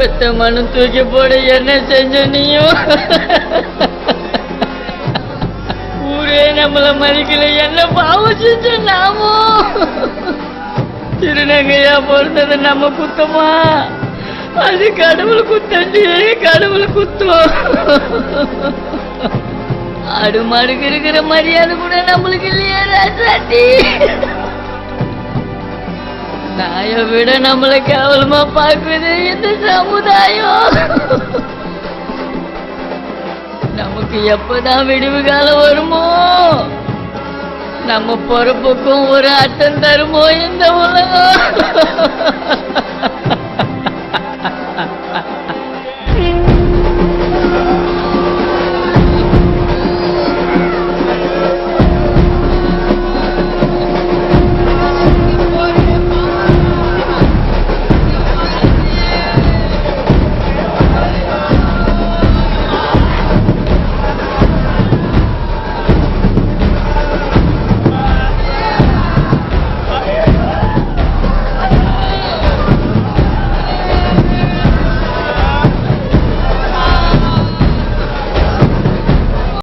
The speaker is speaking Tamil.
பெத்த மனு தூக்கி போட என்ன செஞ்ச நீயும் ஊரே நம்மள மதிக்கல என்ன பாவம் செஞ்ச நாமோ? திருநங்கையா பிறந்தது நம்ம குத்தமா? அது கடவுள் குத்தண்டி கடவுள் குத்தம். ஆடு மாடுக்கு இருக்கிற மரியாதை கூட நம்மளுக்கு இல்லையா ராஜாட்டி நாய விட நம்மளை கேவலமா பார்க்குது இந்த சமுதாயம். நமக்கு எப்பதான் விடிவு காலம் வருமோ நம்ம பொறுப்புக்கும் ஒரு அட்டம் தருமோ இந்த உலகம்.